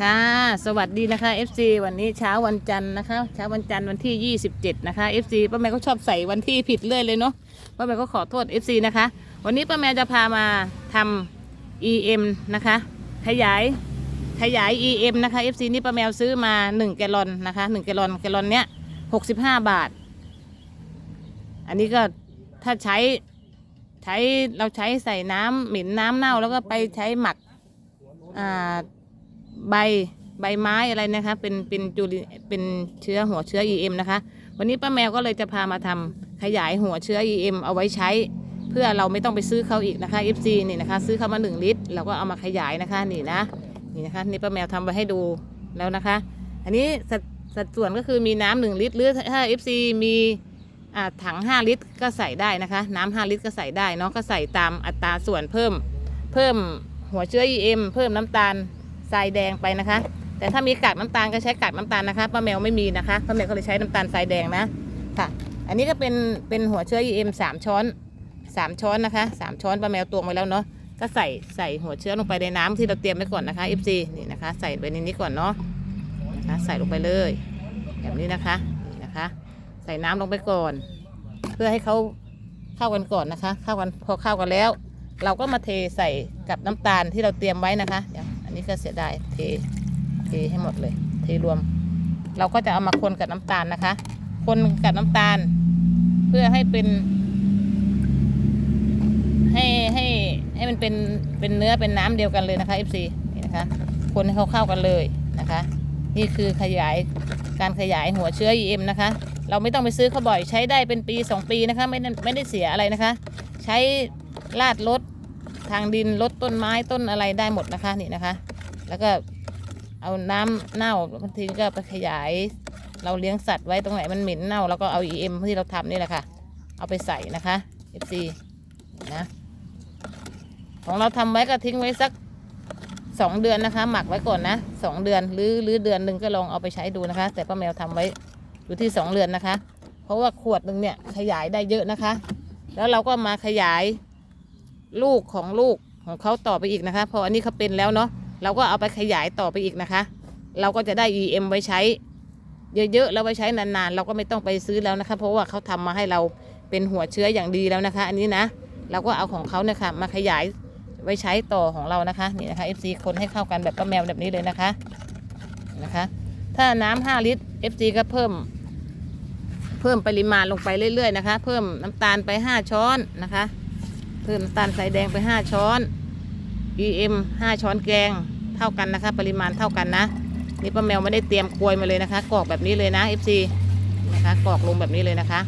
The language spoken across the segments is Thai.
ค่ะ สวัสดีนะคะ FC วันนี้เช้าวันจันทร์นะคะ เช้าวันจันทร์วันที่ 27 นะคะ FC ป้าแมวก็ชอบใส่วันที่ผิดเรื่อยเลยเนาะป้าแมวก็ขอโทษ FC นะคะ วันนี้ป้าแมวจะพามาทำ EM นะคะ ขยายขยาย EM นะคะ FC นี่ป้าแมวซื้อมา 1 แกลลอนนะคะ 1 แกลลอนแกลลอนเนี้ย65 บาท อันนี้ก็ถ้าใช้ใช้เราใช้ใส่น้ำหมิ่นน้ำเน่าแล้วก็ไปใช้หมักอ่า ใบใบไม้อะไรนะคะ เป็นเป็นจุลิเป็นเชื้อหัวเชื้อ EM นะคะ วันนี้ป้าแมวก็เลยจะพามาทำขยายหัวเชื้อ EM เอาไว้ใช้ เพื่อเราไม่ต้องไปซื้อเขาอีกนะคะ FC นี่นะคะ ซื้อเขามา 1 ลิตรเราก็เอามาขยายนะคะนี่นะนี่นะคะนี่ป้าแมวทำไว้ให้ดูแล้วนะคะ อันนี้สัดสัดส่วนก็คือมีน้ำหนึ่งลิตร หรือถ้า FC มีอ่าถัง 5 ลิตรก็ใส่ได้นะคะ น้ำ5ลิตรก็ใส่ได้เนาะก็ใส่ตามอัตราส่วนเพิ่ม เพิ่มหัวเชื้อ EM เพิ่มน้ำตาล ทรายแดงไปนะคะ แต่ถ้ามีกากน้ำตาลก็ใช้กากน้ำตาลนะคะป้าแมวไม่มีนะคะป้าแมวก็เลยใช้น้ำตาลทรายแดงนะค่ะ อันนี้ก็เป็นเป็นหัวเชื้อ EM สามช้อนสามช้อนนะคะสามช้อนป้าแมวตวงไว้แล้วเนาะก็ใส่ใส่หัวเชื้อลงไปในน้ำที่เราเตรียมไว้ก่อนนะคะ FC นี่นะคะ ใส่ไปในนี้ก่อนเนาะนะคะใส่ลงไปเลยแบบนี้นะคะนี่นะคะ ใส่น้ำลงไปก่อน เพื่อให้เขาเข้ากันก่อนนะคะ เข้ากันพอเข้ากันแล้ว เราก็มาเทใส่กับน้ำตาลที่เราเตรียมไว้นะคะเดี๋ยว นนี้ก็เสียดายเทเทให้หมดเลย เทรวม เราก็จะเอามาคนกับน้ำตาลนะคะ คนกับน้ำตาล เพื่อให้เป็น ให้ให้ให้มันเป็นเป็นเนื้อเป็นน้ำเดียวกันเลยนะคะ FC นี่นะคะ คนให้เขาเข้ากันเลยนะคะ นี่คือขยายการขยายหัวเชื้อ EM นะคะ เราไม่ต้องไปซื้อเขาบ่อยใช้ได้เป็นปี 2 ปีนะคะ ไม่ได้ไม่ได้เสียอะไรนะคะ ใช้ลาดรถ ทางดินลดต้นไม้ต้นอะไรได้หมดนะคะนี่นะคะ แล้วก็เอาน้ำเน่าบางทีก็ไปขยาย เราเลี้ยงสัตว์ไว้ตรงไหนมันเหม็นเน่า แล้วก็เอา EM ที่เราทำนี่แหละค่ะ เอาไปใส่นะคะ FC นะของเราทำไว้ก็ทิ้งไว้สักสองเดือนนะคะ หมักไว้ก่อนนะสองเดือนหรือหรือเดือนหนึ่งก็ลองเอาไปใช้ดูนะคะ แต่ป้าแมวทำไว้อยู่ที่สองเดือนนะคะ เพราะว่าขวดหนึ่งเนี่ยขยายได้เยอะนะคะ แล้วเราก็มาขยาย ลูกของลูกของเขาต่อไปอีกนะคะ พออันนี้เขาเป็นแล้วเนาะเราก็เอาไปขยายต่อไปอีกนะคะ เราก็จะได้ EM ไว้ใช้ เยอะๆแล้วไว้ใช้นานๆ เราก็ไม่ต้องไปซื้อแล้วนะคะ เพราะว่าเขาทำมาให้เราเป็นหัวเชื้ออย่างดีแล้วนะคะ อันนี้นะ เราก็เอาของเขาเนี่ยค่ะมาขยายไว้ใช้ต่อของเรานะคะนี่นะคะ FC คนให้เข้ากันแบบป้าแมวแบบนี้เลยนะคะนะคะ ถ้าน้ำ5ลิตร FC ก็เพิ่ม เพิ่มปริมาณลงไปเรื่อยๆนะคะ เพิ่มน้ำตาลไป 5 ช้อนนะคะ เพิ่มน้ำตาลใส่แดงไป 5 ช้อน EM 5 ช้อนแกงเท่ากันนะคะ ปริมาณเท่ากันนะนี่ป้าแมวไม่ได้เตรียมกลวยมาเลยนะคะกรอกแบบนี้เลยนะ FC นะคะกรอกลงแบบนี้เลยนะคะ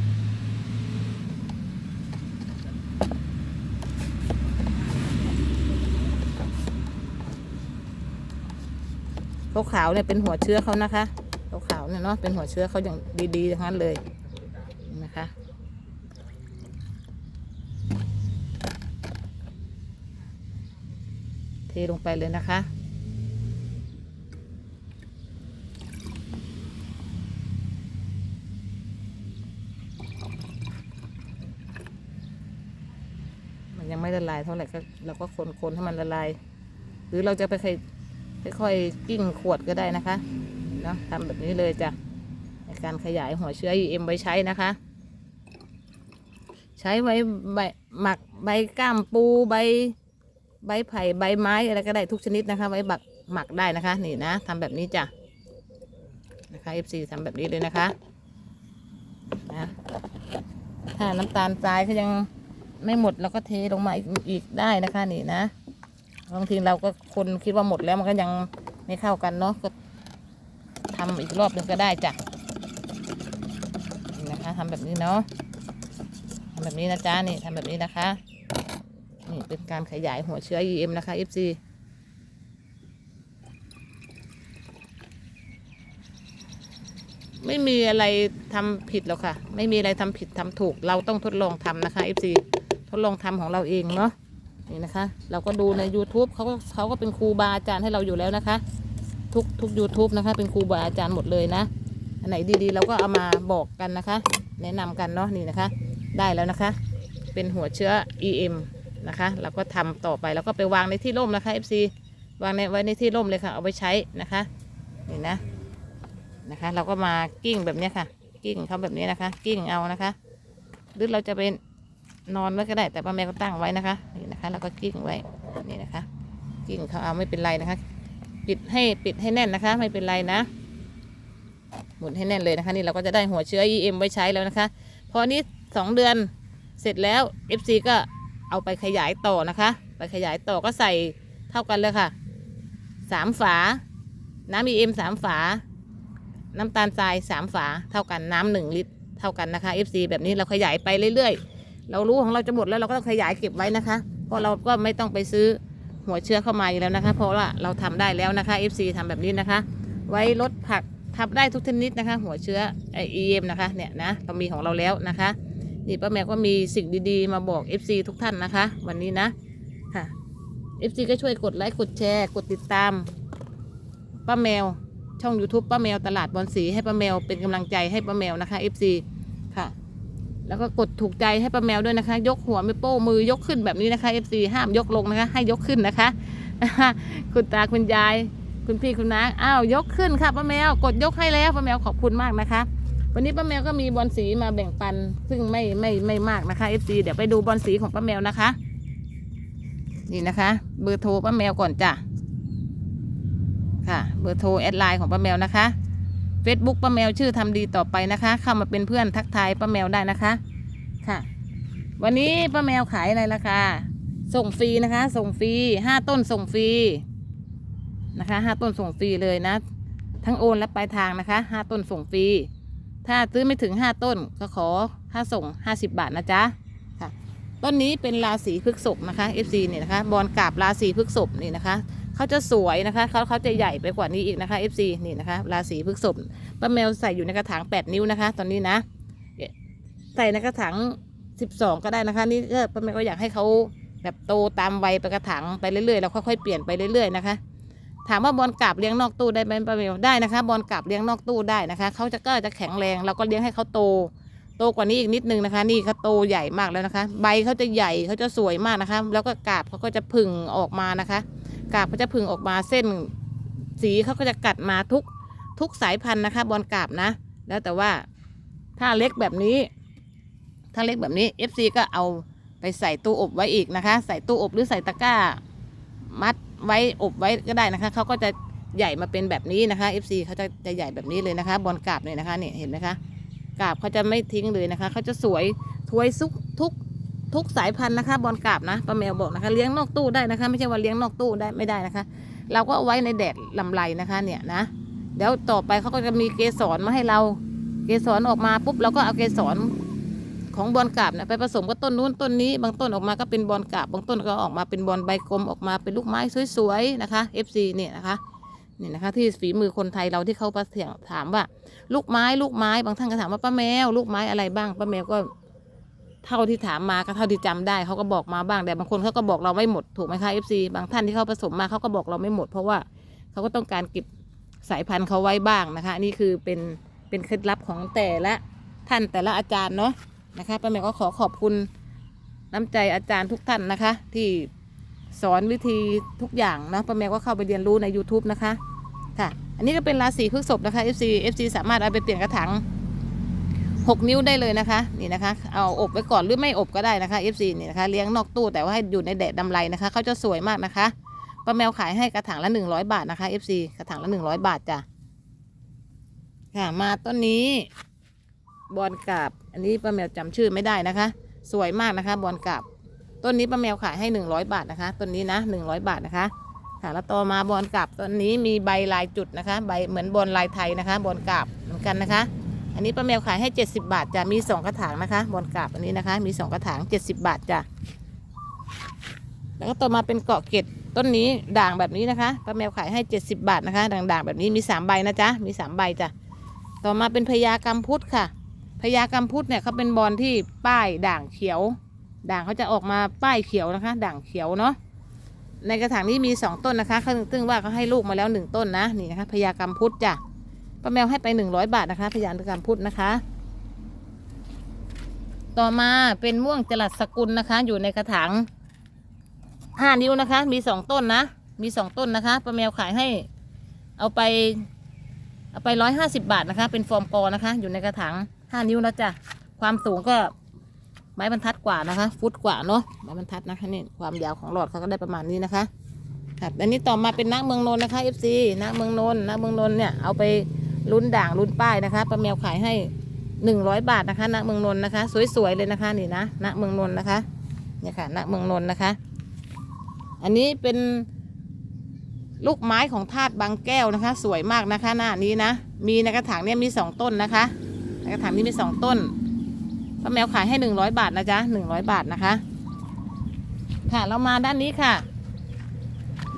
ขาวๆเนี่ยเป็นหัวเชื้อเขานะคะขาวๆเนี่ยเนาะเป็นหัวเชื้อเขาอย่างดีๆทั้งนั้นเลยนะคะ เทลงไปเลยนะคะ มันยังไม่ละลายเท่าไหร่ก็เราก็คนๆให้มันละลาย หรือเราจะไปค่อยๆกิ้งขวดก็ได้นะคะเนาะทำแบบนี้เลยจ้ะในการขยายหัวเชื้อ EM ไว้ใช้นะคะ ใช้ไว้ใบหมักใบก้ามปูใบ ใบไผ่ใบไม้อะไรก็ได้ทุกชนิดนะคะ ไว้บักหมักได้นะคะ นี่นะทำแบบนี้จ้ะนะคะ FC ทำแบบนี้เลยนะคะนะถ้าน้ำตาลทรายเขายังไม่หมดเราก็เทลงมาอีกได้นะคะ นี่นะบางทีเราก็คนคิดว่าหมดแล้วมันก็ยังไม่เข้ากันเนาะก็ทำอีกรอบหนึ่งก็ได้จ้ะนี่นะคะทำแบบนี้เนาะทำแบบนี้นะจ๊ะนี่ทำแบบนี้นะคะ นี่เป็นการขยายหัวเชื้อ EM นะคะ FC ไม่มีอะไรทำผิดหรอกค่ะ ไม่มีอะไรทำผิดทำถูก เราต้องทดลองทำนะคะ FC ทดลองทำของเราเองเนาะนี่นะคะ เราก็ดูใน YouTube เขาก็เขาก็เป็นครูบาอาจารย์ให้เราอยู่แล้วนะคะ ทุกทุก u t u b e นะคะ เป็นครูบาอาจารย์หมดเลยนะ อันไหนดีๆ เราก็เอามาบอกกันนะคะ แนะนำกันเนาะนี่นะคะ ได้แล้วนะคะ เป็นหัวเชื้อ EM นะคะเราก็ทำต่อไปแล้วก็ไปวางในที่ร่มนะคะ FC วางในไว้ในที่ร่มเลยค่ะ เอาไปใช้นะคะนี่นะนะคะ เราก็มากิ้งแบบนี้ค่ะ กิ้งเขาแบบนี้นะคะ กิ้งเอานะคะ หรือเราจะเป็นนอนไว้ก็ได้ แต่ป้าแม่ก็ตั้งไว้นะคะนี่นะคะแล้วก็กิ้งไว้นี่นะคะ กิ้งเขาเอาไม่เป็นไรนะคะ ปิดให้ปิดให้แน่นนะคะ ไม่เป็นไรนะหมุนให้แน่นเลยนะคะ นี่เราก็จะได้หัวเชื้อ EM ไว้ใช้แล้วนะคะ พอนี้สองเดือนเสร็จแล้ว FC ก็ เอาไปขยายต่อนะคะ ไปขยายต่อก็ใส่เท่ากันเลยค่ะสามฝา น้ำ EM สามฝา น้ำตาลทรายสามฝาเท่ากันน้ำหนึ่งลิตรเท่ากันนะคะ FC แบบนี้เราขยายไปเรื่อยๆ เรารู้ของเราจะหมดแล้วเราก็ต้องขยายเก็บไว้นะคะ เพราะเราก็ไม่ต้องไปซื้อหัวเชื้อเข้ามาอยู่แล้วนะคะ เพราะว่าเราทำได้แล้วนะคะ FC ทำแบบนี้นะคะ ไว้ลดผักทำได้ทุกชนิดนะคะ หัวเชื้อไอเอ็มนะคะเนี่ยนะเรามีของเราแล้วนะคะ นี่ป้าแมวก็มีสิ่งดีๆ มาบอก FC ทุกท่านนะคะ วันนี้นะค่ะ FC ก็ช่วยกดไลค์กดแชร์กดติดตาม ป้าแมวช่อง YouTube ป้าแมวตลาดบอลสีให้ป้าแมวเป็นกำลังใจให้ป้าแมวนะคะ FC ค่ะ แล้วก็กดถูกใจให้ป้าแมวด้วยนะคะ ยกหัวไม่โป้มือยกขึ้นแบบนี้นะคะ FC ห้ามยกลงนะคะ ให้ยกขึ้นนะคะ คุณตาคุณยาย คุณพี่คุณน้าอ้าวยกขึ้นค่ะป้าแมวกดยกให้แล้วป้าแมวขอบคุณมากนะคะ วันนี้ป้าแมวก็มีบอลสีมาแบ่งปัน ซึ่งไม่ไม่ไม่มากนะคะ FC เดี๋ยวไปดูบอลสีของป้าแมวนะคะ นี่นะคะ เบอร์โทรป้าแมวก่อนจ้ะค่ะ เบอร์โทรแอดไลน์ของป้าแมวนะคะ Facebook ป้าแมวชื่อทำดีต่อไปนะคะ เข้ามาเป็นเพื่อนทักทายป้าแมวได้นะคะ ค่ะ วันนี้ป้าแมวขายอะไรราคาส่งฟรีนะคะ ส่งฟรีห้าต้นส่งฟรีนะคะห้าต้นส่งฟรีเลยนะ ทั้งโอนและปลายทางนะคะห้าต้นส่งฟรี ถ้าซื้อไม่ถึงห้าต้นก็ขอค่าส่งห้าสิบบาทนะจ๊ะค่ะ ต้นนี้เป็นราศีพฤกษภนะคะ FC เนี่ยนะคะ บอลกาบราศีพฤกษภนี่นะคะเขาจะสวยนะคะเขาเขาจะใหญ่ไปกว่านี้อีกนะคะ FC นี่นะคะ ราศีพฤกษภป้าแมวใส่อยู่ในกระถาง 8 นิ้วนะคะ ตอนนี้นะ ใส่ในกระถาง 12 ก็ได้นะคะ นี่ก็ป้าแมวก็อยากให้เขาแบบโตตามวัยไปกระถางไปเรื่อยๆเราค่อยๆเปลี่ยนไปเรื่อยๆนะคะ ถามว่าบอลกราบเลี้ยงนอกตู้ได้ไหมป้าเมลได้นะคะ บอลกราบเลี้ยงนอกตู้ได้นะคะเขาจะก็จะแข็งแรงเราก็เลี้ยงให้เขาโต โตกว่านี้อีกนิดนึงนะคะ นี่เขาโตใหญ่มากแล้วนะคะ ใบเขาจะใหญ่เขาจะสวยมากนะคะ แล้วก็กาบเขาก็จะผึ่งออกมานะคะ กาบเขาจะผึ่งออกมาเส้น สีเขาก็จะกัดมาทุกทุกสายพันธุ์นะคะ บอลกราบนะ แล้วแต่ว่าถ้าเล็กแบบนี้ ถ้าเล็กแบบนี้ FC ก็เอาไปใส่ตู้อบไว้อีกนะคะ ใส่ตู้อบหรือใส่ตะกร้า มัดไว้อบไว้ก็ได้นะคะเขาก็จะใหญ่มาเป็นแบบนี้นะคะ FC เขาจะจะใหญ่แบบนี้เลยนะคะ บอลกาบเนี่ยนะคะเนี่ยเห็นไหมคะกาบเขาจะไม่ทิ้งเลยนะคะเขาจะสวยทวยซุกทุกทุกสายพันธุ์นะคะ บอลกาบนะป้าแมวบอกนะคะ เลี้ยงนอกตู้ได้นะคะ ไม่ใช่ว่าเลี้ยงนอกตู้ได้ไม่ได้นะคะ เราก็เอาไว้ในแดดลำไรนะคะเนี่ยนะเดี๋ยวต่อไปเขาก็จะมีเกสรมาให้เรา เกสรออกมาปุ๊บเราก็เอาเกสร ของบอลกาบเนี่ยไปผสมกับต้นนู้นต้นนี้ บางต้นออกมาก็เป็นบอลกาบบางต้นก็ออกมาเป็นบอลใบกลมออกมาเป็นลูกไม้สวยๆนะคะ FC เนี่ยนะคะนี่นะคะที่ฝีมือคนไทยเราที่เขาประเถียงถามว่า ลูกไม้ลูกไม้บางท่านก็ถามว่าป้าแมว ลูกไม้อะไรบ้างป้าแมวก็เท่าที่ถามมาก็เท่าที่จำได้เขาก็บอกมาบ้างแต่บางคนเขาก็บอกเราไม่หมดถูกไหมคะ FC บางท่านที่เขาผสมมาเขาก็บอกเราไม่หมด เพราะว่าเขาก็ต้องการเก็บสายพันธุ์เขาไว้บ้างนะคะนี่คือเป็นเป็นเคล็ดลับของแต่ละท่านแต่ละอาจารย์เนาะ นะคะป้าแมวก็ขอขอบคุณน้ำใจอาจารย์ทุกท่านนะคะ ที่สอนวิธีทุกอย่างนะป้าแมวก็เข้าไปเรียนรู้ใน YouTube นะคะค่ะ อันนี้ก็เป็นราศีพฤษภนะคะ FC FC สามารถเอาไปเปลี่ยนกระถาง6 นิ้วได้เลยนะคะนี่นะคะ เอาอบไว้ก่อนหรือไม่อบก็ได้นะคะ FC นี่นะคะเลี้ยงนอกตู้แต่ว่าให้อยู่ในแดดดำไรนะคะเขาจะสวยมากนะคะป้าแมวขายให้กระถางละ 100 บาทนะคะ FC กระถางละ 100 บาทจ้ะค่ะมาต้นนี้บอลกาบ อันนี้ป้าแมวจำชื่อไม่ได้นะคะ สวยมากนะคะ บอลกาบต้นนี้ป้าแมวขายให้ 100 บาทนะคะต้นนี้นะ 100 บาทนะคะค่ะแล้วต่อมาบอลกาบต้นนี้มีใบลายจุดนะคะ ใบเหมือนบอลลายไทยนะคะ บอลกาบเหมือนกันนะคะ อันนี้ป้าแมวขายให้ 70 บาทจะมี 2 กระถางนะคะ บอลกาบอันนี้นะคะ มี 2 กระถาง 70 บาทจ้ะแล้วก็ต่อมาเป็นเกาะเกตต้นนี้ด่างแบบนี้นะคะป้าแมวขายให้ 70 บาทนะคะ ด่างๆแบบนี้มี 3 ใบนะจ๊ะมี 3 ใบจ้ะต่อมาเป็นพญากำพุทธค่ะ พญากำพุทธเนี่ยเขาเป็นบอลที่ป้ายด่างเขียว ด่างเขาจะออกมาป้ายเขียวนะคะ ด่างเขียวเนาะในกระถางนี้มีสองต้นนะคะซึ่งว่าเขาให้ลูกมาแล้วหนึ่งต้นนะนี่นะคะพญากรรมพุทธจ้ะป้าแมวให้ไปหนึ่งร้อยบาทนะคะพญากรรมพุทธนะคะ ต่อมาเป็นม่วงจรัสสกุลนะคะ อยู่ในกระถางห้านิ้วนะคะ มีสองต้นนะ มีสองต้นนะคะป้าแมวขายให้ เอาไป เอาไปร้อยห้าสิบาทนะคะ เป็นฟอร์มกอนะคะ อยู่ในกระถาง ห้านิ้วแล้วจ้ะความสูงก็ไม้บรรทัดกว่านะคะ ฟุตกว่าเนาะไม้บรรทัดนะคะนี่ความยาวของหลอดเขาก็ได้ประมาณนี้นะคะครับอันนี้ต่อมาเป็นนักเมืองนนท์นะคะ FC นักเมืองนนท์นักเมืองนนท์เนี่ยเอาไปลุ้นด่างลุ้นป้ายนะคะป้าแมวขายให้หนึ่งร้อยบาทนะคะนักเมืองนนท์นะคะ สวยๆเลยนะคะนี่นะนักเมืองนนท์นะคะเนี่ยค่ะนักเมืองนนท์นะคะ อันนี้เป็นลูกไม้ของธาตุบางแก้วนะคะ สวยมากนะคะ หน้านี้นะ มีในกระถางเนี่ยมีสองต้นนะคะ ในกระถางนี้มีสองต้นป้าแมวขายให้หนึ่งร้อยบาทนะจ๊ะหนึ่งร้อยบาทนะคะ ค่ะเรามาด้านนี้ค่ะ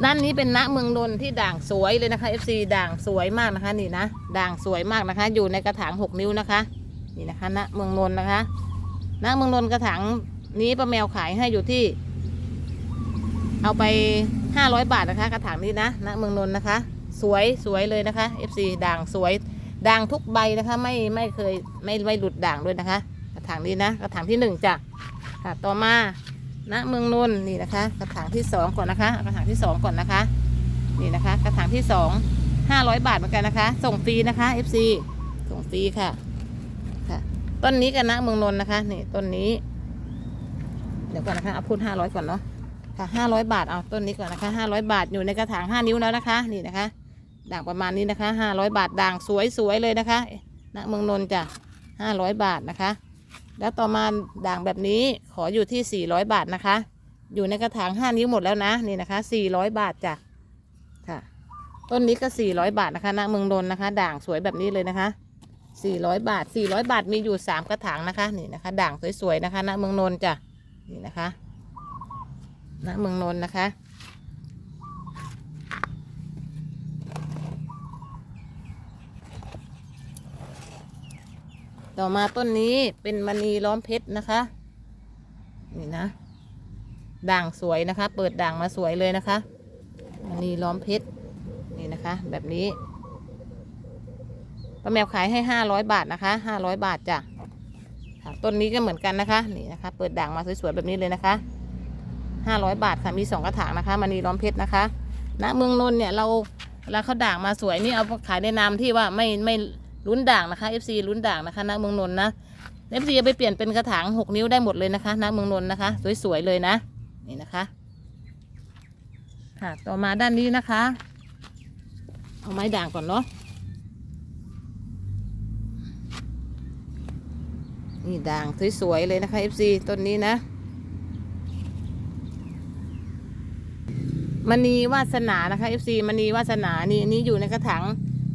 ด้านนี้เป็นณเมืองนนท์ที่ด่างสวยเลยนะคะ FC ด่างสวยมากนะคะ นี่นะด่างสวยมากนะคะ อยู่ในกระถางหกนิ้วนะคะ นี่นะคะณเมืองนนท์นะคะณเมืองนนท์กระถางนี้ป้าแมวขายให้อยู่ที่ เอาไปห้าร้อยบาทนะคะ กระถางนี้นะณเมืองนนท์นะคะ สวยสวยเลยนะคะ FC ด่างสวย ด่างทุกใบนะคะ ไม่ไม่เคยไม่ไม่หลุดด่างด้วยนะคะ กระถางนี้นะกระถางที่หนึ่งจ้ะค่ะต่อมาณเมืองนนท์นี่นะคะ กระถางที่สองก่อนนะคะกระถางที่สองก่อนนะคะ นี่นะคะ กระถางที่สองห้าร้อยบาทเหมือนกันนะคะ ส่งฟรีนะคะ FC ส่งฟรีค่ะค่ะ ต้นนี้กันนะเมืองนนท์นะคะนี่ต้นนี้ เดี๋ยวก่อนนะคะเอาพูดห้าร้อยก่อนเนาะค่ะห้าร้อยบาทเอาต้นนี้ก่อนนะคะห้าร้อยบาทอยู่ในกระถางห้านิ้วแล้วนะคะ นี่นะคะ ด่างประมาณนี้นะคะห้าร้อยบาทด่างสวยๆเลยนะคะณเมืองนนท์จ้ะห้าร้อยบาทนะคะ แล้วต่อมาด่างแบบนี้ขออยู่ที่สี่ร้อยบาทนะคะ อยู่ในกระถางห้านิ้วหมดแล้วนะนี่นะคะสี่ร้อยบาทจ้ะค่ะ ต้นนี้ก็สี่ร้อยบาทนะคะณเมืองนนท์นะคะ ด่างสวยแบบนี้เลยนะคะสี่ร้อยบาทสี่ร้อยบาทมีอยู่สามกระถางนะคะนี่นะคะ ด่างสวยๆนะคะณเมืองนนท์จ้ะนี่นะคะณเมืองนนท์นะคะ ต่อมาต้นนี้เป็นมณีล้อมเพชรนะคะ นี่นะ ด่างสวยนะคะ เปิดด่างมาสวยเลยนะคะมณีล้อมเพชรนี่นะคะ แบบนี้ป้าแมวขายให้ห้าร้อยบาทนะคะห้าร้อยบาทจ้ะต้นนี้ก็เหมือนกันนะคะนี่นะคะ เปิดด่างมาสวยๆแบบนี้เลยนะคะห้าร้อยบาทค่ะมีสองกระถางนะคะมณีล้อมเพชรนะคะณเมืองนนท์เนี่ยเราเวลาเขาด่างมาสวยนี่เอาขายในนามที่ว่าไม่ไม่ ลุ้นด่างนะคะ FC ลุ้นด่างนะคะณเมืองนนท์นะ FC เอาไปเปลี่ยนเป็นกระถางหกนิ้วได้หมดเลยนะคะณเมืองนนท์นะคะ สวยๆเลยนะ นี่นะคะ ค่ะ ต่อมาด้านนี้นะคะ เอาไม้ด่างก่อนเนาะ นี่ด่างสวยๆเลยนะคะ FC ต้นนี้นะมณีวาสนานะคะ FC มณีวาสนานี่อันนี้อยู่ในกระถาง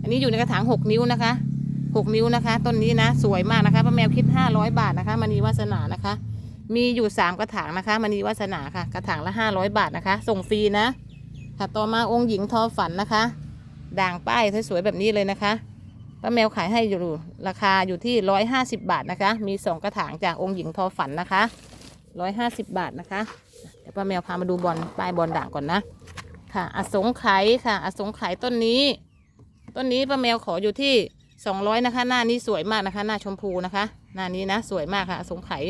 อันนี้อยู่ในกระถางหกนิ้วนะคะ หกนิ้วนะคะ ต้นนี้นะ สวยมากนะคะป้าแมวคิดห้าร้อยบาทนะคะมณีวาสนานะคะ มีอยู่สามกระถางนะคะมณีวาสนาค่ะ กระถางละห้าร้อยบาทนะคะ ส่งฟรีนะค่ะต่อมาองค์หญิงทอฝันนะคะ ด่างป้ายสวยๆแบบนี้เลยนะคะป้าแมวขายให้อยู่ราคาอยู่ที่ร้อยห้าสิบบาทนะคะ มีสองกระถางจากองค์หญิงทอฝันนะคะร้อยห้าสิบบาทนะคะเดี๋ยวป้าแมวพามาดูบอลป้ายบอลด่างก่อนนะค่ะ อสงไขยค่ะ อสงไขยต้นนี้ ต้นนี้ป้าแมวขออยู่ที่ สองร้อยนะคะ หน้านี้สวยมากนะคะ หน้าชมพูนะคะ หน้านี้นะ สวยมากค่ะ สงไขย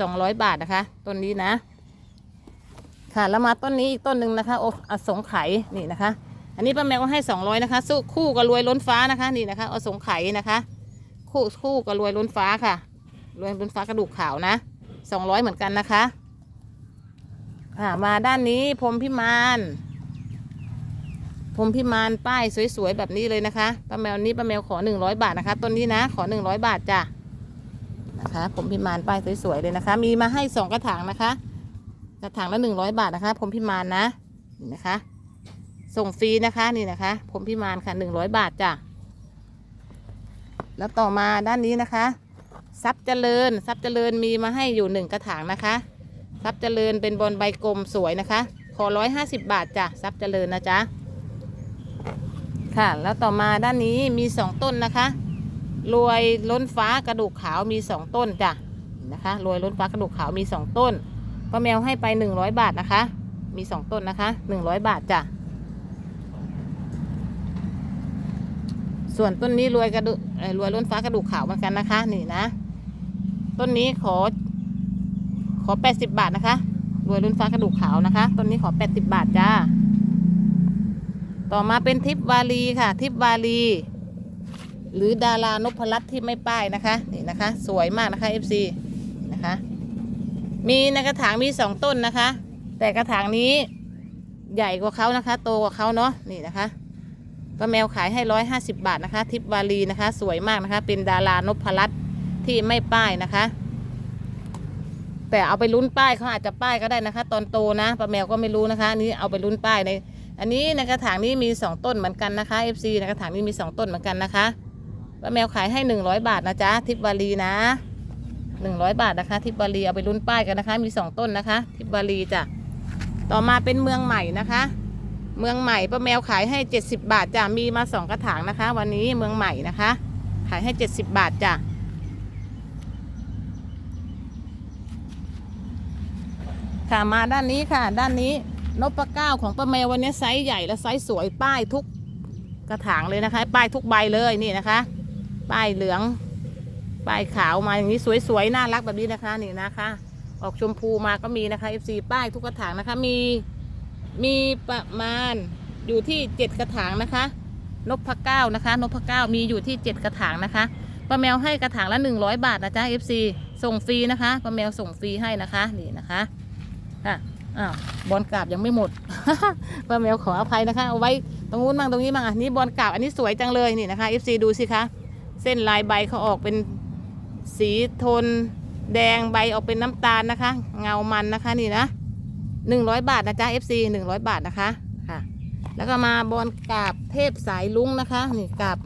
สองร้อยบาทนะคะ ต้นนี้นะ ค่ะ แล้วมาต้นนี้อีกต้นหนึ่งนะคะโออสงไขยนี่นะคะ อันนี้ป้าแมวก็ให้สองร้อยนะคะ สู้คู่กับรวยล้นฟ้านะคะ นี่นะคะ อสงไขยนะคะ คู่คู่กับรวยล้นฟ้าค่ะ รวยล้นฟ้ากระดูกขาวนะสองร้อยเหมือนกันนะคะ ค่ะ มาด้านนี้พรมพิมาน พรมพิมานป้ายสวยๆแบบนี้เลยนะคะป้าแมวนี้ป้าแมวขอหนึ่งร้อยบาทนะคะต้นนี้นะขอหนึ่งร้อยบาทจ้ะนะคะพรมพิมานป้ายสวยๆเลยนะคะ มีมาให้สองกระถางนะคะ กระถางละหนึ่งร้อยบาทนะคะพรมพิมานนะนี่นะคะ ส่งฟรีนะคะนี่นะคะพรมพิมานค่ะหนึ่งร้อยบาทจ้ะแล้วต่อมาด้านนี้นะคะทรัพย์เจริญทรัพย์เจริญมีมาให้อยู่หนึ่งกระถางนะคะทรัพย์เจริญเป็นบอลใบกลมสวยนะคะ ขอร้อยห้าสิบบาทจ้ะทรัพย์เจริญนะจ๊ะ ค่ะ แล้วต่อมาด้านนี้มีสองต้นนะคะรวยล้นฟ้ากระดูกขาวมีสองต้นจ้ะนะคะรวยล้นฟ้ากระดูกขาวมีสองต้นป้าแมวให้ไปหนึ่งร้อยบาทนะคะ มีสองต้นนะคะหนึ่งร้อยบาทจ้ะส่วนต้นนี้รวยกระดูเออรวยล้นฟ้ากระดูกขาวเหมือนกันนะคะ นี่นะ ต้นนี้ขอ ขอแปดสิบบาทนะคะ รวยล้นฟ้ากระดูกขาวนะคะ ต้นนี้ขอแปดสิบบาทจ้า ต่อมาเป็นทิปวาลีค่ะ ทิปวาลี หรือดารานพรัตน์ที่ไม่ป้ายนะคะนี่นะคะ สวยมากนะคะ FC นะคะ มีในกระถางมีสองต้นนะคะ แต่กระถางนี้ใหญ่กว่าเขานะคะ โตกว่าเขาเนาะนี่นะคะป้าแมวขายให้ร้อยห้าสิบาทนะคะ ทิปวาลีนะคะ สวยมากนะคะ เป็นดารานพรัตน์ที่ไม่ป้ายนะคะ แต่เอาไปลุ้นป้ายเขาอาจจะป้ายก็ได้นะคะ ตอนโตนะป้าแมวก็ไม่รู้นะคะนนี้เอาไปลุ้นป้ายใน อันนี้ในกระถางนี้มีสองต้นเหมือนกันนะคะ FC ในกระถางนี้มีสองต้นเหมือนกันนะคะป้าแมวขายให้หนึ่งร้อยบาทนะจ๊ะทิปวาลีนะหนึ่งร้อยบาทนะคะ ทิปวาลีเอาไปลุ้นป้ายกันนะคะ มีสองต้นนะคะ ทิปวาลีจ้ะต่อมาเป็นเมืองใหม่นะคะ เมืองใหม่ป้าแมวขายให้เจ็ดสิบบาทจ้ะมีมาสองกระถางนะคะ วันนี้เมืองใหม่นะคะ ขายให้เจ็ดสิบบาทจ้ะค่ะมาด้านนี้ค่ะ ด้านนี้ นพเก้าของป้าแมววันนี้ไซส์ใหญ่และไซส์สวยป้ายทุกกระถางเลยนะคะ ป้ายทุกใบเลยนี่นะคะ ป้ายเหลือง ป้ายขาวมาอย่างนี้สวยๆน่ารักแบบนี้นะคะนี่นะคะ ออกชมพูมาก็มีนะคะ FC ป้ายทุกกระถางนะคะมีมีประมาณอยู่ที่เจ็ดกระถางนะคะนกพะเก้านะคะนกพะเก้ามีอยู่ที่เจ็ดกระถางนะคะป้าแมวให้กระถางละหนึ่งร้อยบาทนะจ๊ะ FC ส่งฟรีนะคะป้าแมวส่งฟรีให้นะคะนี่นะคะค่ะ อ้าวบอลกราบยังไม่หมดป้าแมวขออภัยนะคะ เอาไว้ตรงนู้นบ้างตรงนี้บ้างอะนี่บอลกราบอันนี้สวยจังเลยนี่นะคะ FC ดูสิคะเส้นลายใบเขาออกเป็นสีโทนแดงใบออกเป็นน้ำตาลนะคะ เงามันนะคะนี่นะหนึ่งร้อยบาทนะจ๊ะ FC หนึ่งร้อยบาทนะคะค่ะ แล้วก็มาบอลกราบเทพสายลุงนะคะนี่กราบ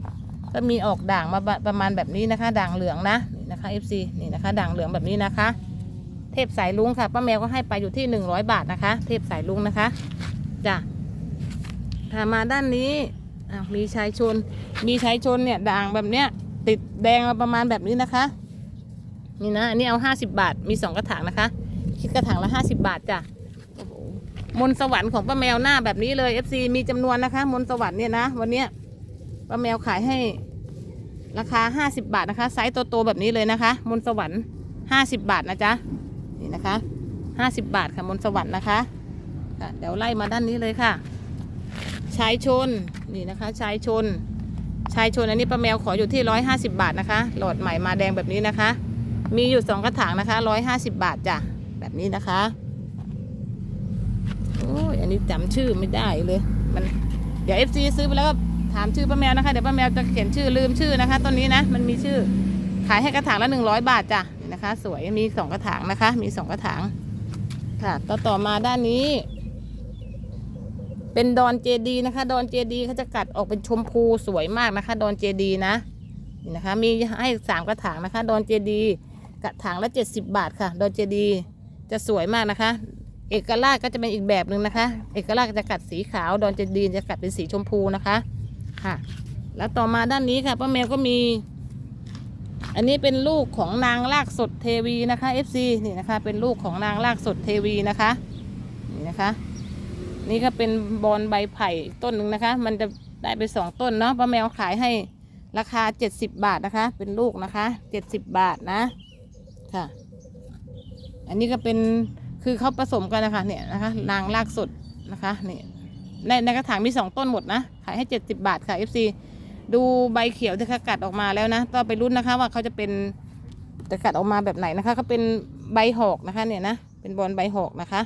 ก็มีออกด่างมาประมาณแบบนี้นะคะ ด่างเหลืองนะนี่นะคะ FC นี่นะคะ ด่างเหลืองแบบนี้นะคะ เทพสายลุงค่ะป้าแมวก็ให้ไปอยู่ที่หนึ่งร้อยบาทนะคะ เทพสายลุงนะคะจ้ะถ้ามาด้านนี้มีชายชน มีชายชนเนี่ยด่างแบบเนี้ยติดแดงมาประมาณแบบนี้นะคะ นี่นะอันนี้เอาห้าสิบบาทมีสองกระถางนะคะ คิดกระถางละห้าสิบบาทจ้ะมนสวรรค์ของป้าแมวหน้าแบบนี้เลย FC มีจำนวนนะคะ มนสวรรค์เนี่ยนะวันเนี้ยป้าแมวขายให้ราคาห้าสิบบาทนะคะ ไซส์โตๆแบบนี้เลยนะคะ มนสวรรค์ห้าสิบบาทนะจ๊ะ นี่นะคะห้าสิบบาทค่ะมนสวรรค์นะคะค่ะเดี๋ยวไล่มาด้านนี้เลยค่ะชายชนนี่นะคะชายชนชายชนอันนี้ป้าแมวขออยู่ที่ร้อยห้าสิบาทนะคะ หลอดใหม่มาแดงแบบนี้นะคะ มีอยู่สองกระถางนะคะร้อยห้าสิบาทจ้ะแบบนี้นะคะโอ้ยอันนี้จำชื่อไม่ได้เลยมันเดี๋ยวเอฟซีซื้อไปแล้วก็ถามชื่อป้าแมวนะคะเดี๋ยวป้าแมวจะเขียนชื่อลืมชื่อนะคะต้นนี้นะมันมีชื่อขายให้กระถางละหนึ่งร้อยบาทจ้ะ นะคะ สวยมีสองกระถางนะคะ มีสองกระถาง ค่ะต่อต่อมาด้านนี้ เป็นดอนเจดีนะคะ ดอนเจดีเขาจะกัดออกเป็นชมพูสวยมากนะคะ ดอนเจดีนะนี่นะคะ มีให้สามกระถางนะคะ ดอนเจดีกระถางละเจ็ดสิบบาทค่ะ ดอนเจดีจะสวยมากนะคะ เอกลักษณ์ก็จะเป็นอีกแบบหนึ่งนะคะ เอกลักษณ์จะกัดสีขาว ดอนเจดีจะกัดเป็นสีชมพูนะคะ ค่ะ แล้วต่อมาด้านนี้ค่ะป้าแมวก็มี อันนี้เป็นลูกของนางลากสดเทวีนะคะ FC นี่นะคะ เป็นลูกของนางลากสดเทวีนะคะ นี่นะคะ นี่ก็เป็นบอลใบไผ่ต้นหนึ่งนะคะ มันจะได้ไปสองต้นเนาะป้าแมวขายให้ราคา70บบาทนะคะ เป็นลูกนะคะ70บบาทนะค่ะ อันนี้ก็เป็นคือเขาผสมกันนะคะเนี่ยนะคะ นางลากสดนะคะนี่ในในกระถางมีสองต้นหมดนะ ขายให้70บาทค่ะ FC ดูใบเขียวที่เขากัดออกมาแล้วนะต้องไปรุ่นนะคะ ว่าเขาจะเป็นจะกัดออกมาแบบไหนนะคะเขาเป็นใบหอกนะคะเนี่ยนะเป็นบอลใบหอกนะคะ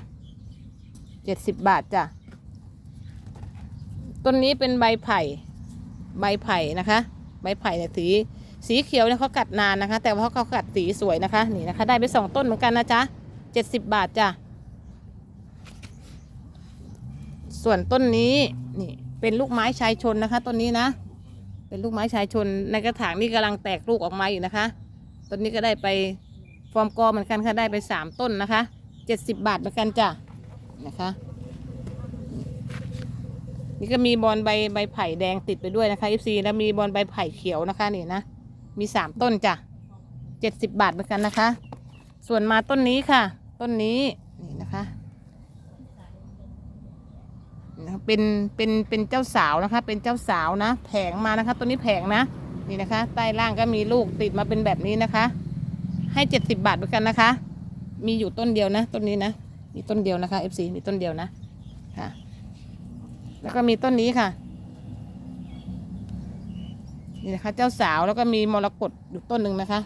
เจ็ดสิบบาทจ้ะต้นนี้เป็นใบไผ่ใบไผ่นะคะ ใบไผ่เนี่ยสีสีเขียวเนี่ยเขากัดนานนะคะ แต่ว่าเขากัดสีสวยนะคะนี่นะคะ ได้ไปสองต้นเหมือนกันนะจ๊ะเจ็ดสิบบาทจ้ะส่วนต้นนี้นี่เป็นลูกไม้ชายชนนะคะต้นนี้นะ เป็นลูกไม้ชายชน ในกระถางนี่กำลังแตกลูกออกมาอยู่นะคะต้นนี้ก็ได้ไปฟอร์มกอเหมือนกันค่ะได้ไปสามต้นนะคะเจ็ดสิบบาทเหมือนกันจ้ะนะคะนี่ก็มีบอลใบใบไผ่แดงติดไปด้วยนะคะซีแล้วมีบอลใบไผ่เขียวนะคะนี่นะมีสามต้นจ้ะเจ็ดสิบบาทเหมือนกันนะคะ ส่วนมาต้นนี้ค่ะ ต้นนี้ เป็นเป็นเป็นเจ้าสาวนะคะ เป็นเจ้าสาวนะ แผงมานะคะ ตัวนี้แผงนะนี่นะคะ ใต้ล่างก็มีลูกติดมาเป็นแบบนี้นะคะ ให้เจ็ดสิบบาทเหมือนกันนะคะ มีอยู่ต้นเดียวนะต้นนี้นะมีต้นเดียวนะคะเอฟซีมีต้นเดียวนะค่ะ แล้วก็มีต้นนี้ค่ะนี่นะคะ เจ้าสาวแล้วก็มีมรกตอยู่ต้นหนึ่งนะคะ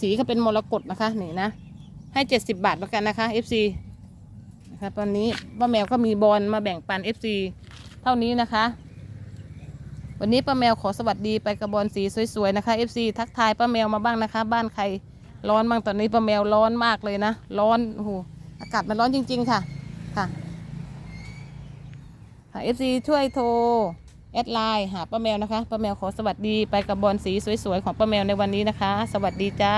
สีก็เป็นมรกตนะคะนี่นะให้เจ็ดสิบบาทเหมือนกันนะคะเอฟ FC นะคะตอนนี้ป้าแมวก็มีบอลมาแบ่งปัน FC เท่านี้นะคะ วันนี้ป้าแมวขอสวัสดีไปกระบอลสีสวยๆนะคะ FC ทักทายป้าแมวมาบ้างนะคะ บ้านใครร้อนบ้างตอนนี้ป้าแมวร้อนมากเลยนะ ร้อนโอ้โหอากาศมันร้อนจริง ๆ ค่ะค่ะค่ะ FC ช่วยโทรแอดไลน์หาป้าแมวนะคะป้าแมวขอสวัสดีไปกระบอลสีสวยๆของป้าแมวในวันนี้นะคะ สวัสดีจ้า